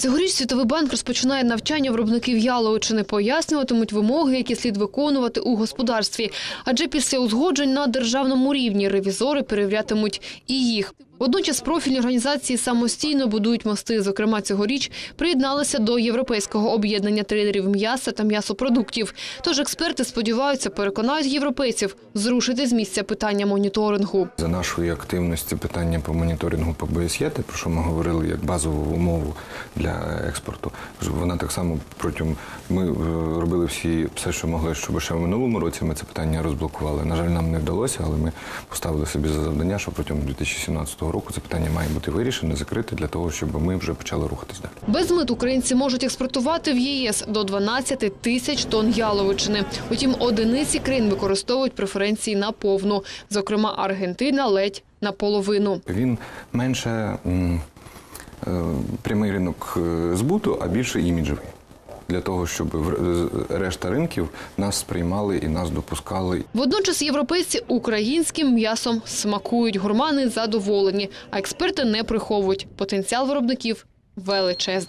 Цьогоріч Світовий банк розпочинає навчання виробників яловичини, пояснюватимуть вимоги, які слід виконувати у господарстві. Адже після узгоджень на державному рівні ревізори перевірятимуть і їх. Водночас профільні організації самостійно будують мости. Зокрема, цьогоріч приєдналися до європейського об'єднання трейдерів м'яса та м'ясопродуктів. Тож експерти сподіваються, переконають європейців зрушити з місця питання моніторингу. За нашої активності питання по моніторингу по БСЄ, те, про що ми говорили як базову умову для експорту. Вона так само протягом ми е, робили всі все, що могли, щоб ще в минулому році ми це питання розблокували. На жаль, нам не вдалося, але ми поставили собі за завдання, що протягом 2017 року це питання має бути вирішене, закрите для того, щоб ми вже почали рухатись далі. Без мит українці можуть експортувати в ЄС до 12 тисяч тонн яловичини. Утім, одиниці країн використовують преференції на повну. Зокрема, Аргентина ледь наполовину. Він менше е, прямий ринок е, збуту, а більше іміджевий. Для того, щоб решта ринків нас сприймали і нас допускали. Водночас європейці українським м'ясом смакують. Гурмани задоволені, а експерти не приховують. Потенціал виробників величезний.